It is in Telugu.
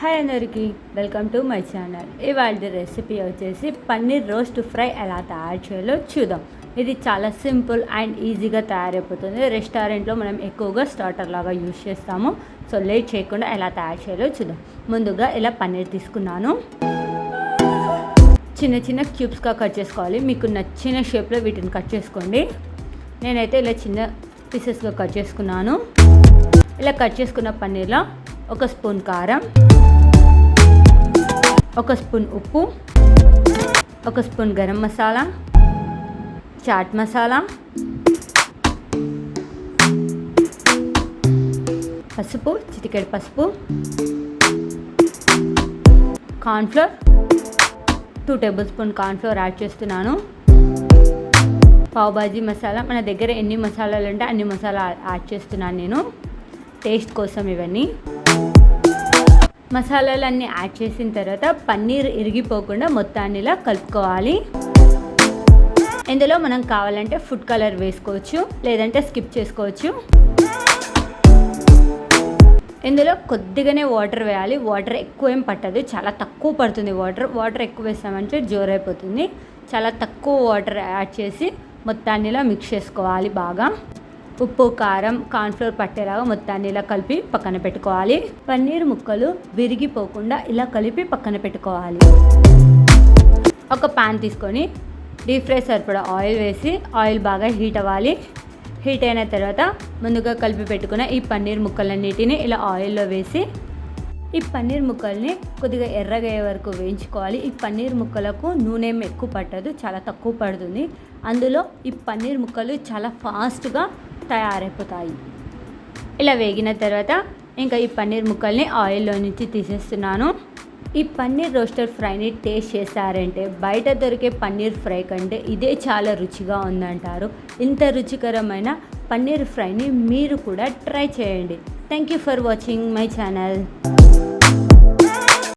హాయ్ అందరికీ వెల్కమ్ టు మై ఛానల్. ఇవాళ రెసిపీ వచ్చేసి పన్నీర్ రోస్ట్ ఫ్రై ఎలా తయారు చేయాలో చూద్దాం. ఇది చాలా సింపుల్ అండ్ ఈజీగా తయారైపోతుంది. రెస్టారెంట్లో మనం ఎక్కువగా స్టార్టర్ లాగా యూజ్ చేస్తాము. సో లేట్ చేయకుండా ఎలా తయారు చేయాలో చూద్దాం. ముందుగా ఇలా పన్నీర్ తీసుకున్నాను. చిన్న చిన్న క్యూబ్స్గా కట్ చేసుకోవాలి. మీకు నచ్చిన షేప్లో వీటిని కట్ చేసుకోండి. నేనైతే ఇలా చిన్న పీసెస్గా కట్ చేసుకున్నాను. ఇలా కట్ చేసుకున్న పన్నీర్లో ఒక స్పూన్ కారం ఒక స్పూన్ ఉప్పు ఒక స్పూన్ గరం మసాలా చాట్ మసాలా పసుపు చిటికెడు పసుపు cornflour two table spoon cornflour add చేస్తున్నాను. పావుబాజీ మసాలా మన దగ్గర ఎన్ని మసాలాలు ఉంటే అన్ని మసాలా యాడ్ చేస్తున్నాను నేను. టేస్ట్ కోసం ఇవన్నీ. మసాలాలన్నీ యాడ్ చేసిన తర్వాత పన్నీర్ ఇరిగిపోకుండా మొత్తాన్ని ఇలా కలుపుకోవాలి. ఇందులో మనం కావాలంటే ఫుడ్ కలర్ వేసుకోవచ్చు లేదంటే స్కిప్ చేసుకోవచ్చు. ఇందులో కొద్దిగానే వాటర్ వేయాలి. వాటర్ ఎక్కువ ఏం పట్టదు చాలా తక్కువ పడుతుంది వాటర్. వాటర్ ఎక్కువ వేసామంటే జోరైపోతుంది చాలా తక్కువ వాటర్ యాడ్ చేసి మొత్తాన్ని ఇలా మిక్స్ చేసుకోవాలి బాగా. ఉప్పు కారం కార్న్ఫ్లోర్ పట్టేలాగా మొత్తాన్ని ఇలా కలిపి పక్కన పెట్టుకోవాలి. పన్నీర్ ముక్కలు విరిగిపోకుండా ఇలా కలిపి పక్కన పెట్టుకోవాలి. ఒక పాన్ తీసుకొని డీప్ ఫ్రై సరిపడా ఆయిల్ వేసి ఆయిల్ బాగా హీట్ అవ్వాలి. హీట్ అయిన తర్వాత ముందుగా కలిపి పెట్టుకున్న ఈ పన్నీర్ ముక్కలన్నిటిని ఇలా ఆయిల్లో వేసి ఈ పన్నీర్ ముక్కల్ని కొద్దిగా ఎర్రగయ్యే వరకు వేయించుకోవాలి. ఈ పన్నీర్ ముక్కలకు నూనె ఎక్కువ పట్టదు చాలా తక్కువ పడుతుంది. అందులో ఈ పన్నీర్ ముక్కలు చాలా ఫాస్ట్గా తయారైపోతాయి. ఇలా వేగిన తర్వాత ఇంకా ఈ పన్నీర్ ముక్కల్ని ఆయిల్లో నుంచి తీసేస్తున్నాను. ఈ పన్నీర్ రోస్టర్ ఫ్రైని టేస్ట్ చేశారంటే బయట దొరికే పన్నీర్ ఫ్రై కంటే ఇదే చాలా రుచిగా ఉందంటారు. ఇంత రుచికరమైన పన్నీర్ ఫ్రైని మీరు కూడా ట్రై చేయండి. Thank you for watching my channel.